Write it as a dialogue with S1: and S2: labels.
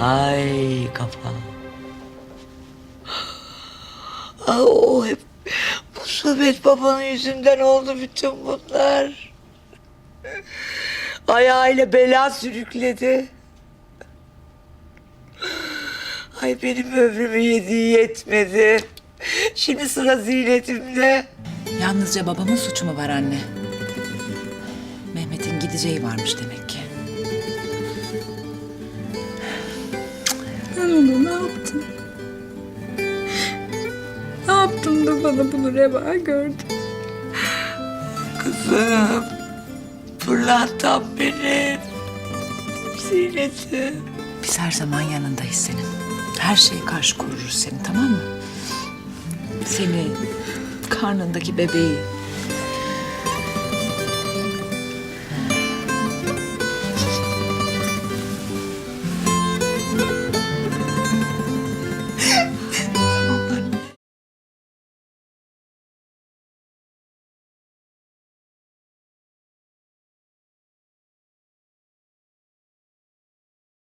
S1: Ay kafam. Ah, o hep musibet babanın yüzünden oldu bütün bunlar. Ayağıyla bela sürükledi. Ay benim ömrümü yediği yetmedi. Şimdi sıra ziynetimde.
S2: Yalnızca babamın suçu mu var anne? Mehmet'in gideceği varmış demek ki.
S3: Ben onu ne yaptım? Ne yaptım da bana bunu reva gördü?
S1: Kızım. Pırlantam benim. Ziynetim.
S2: Biz her zaman yanındayız senin. Her şeye karşı koruruz seni tamam mı? Seni, karnındaki bebeği,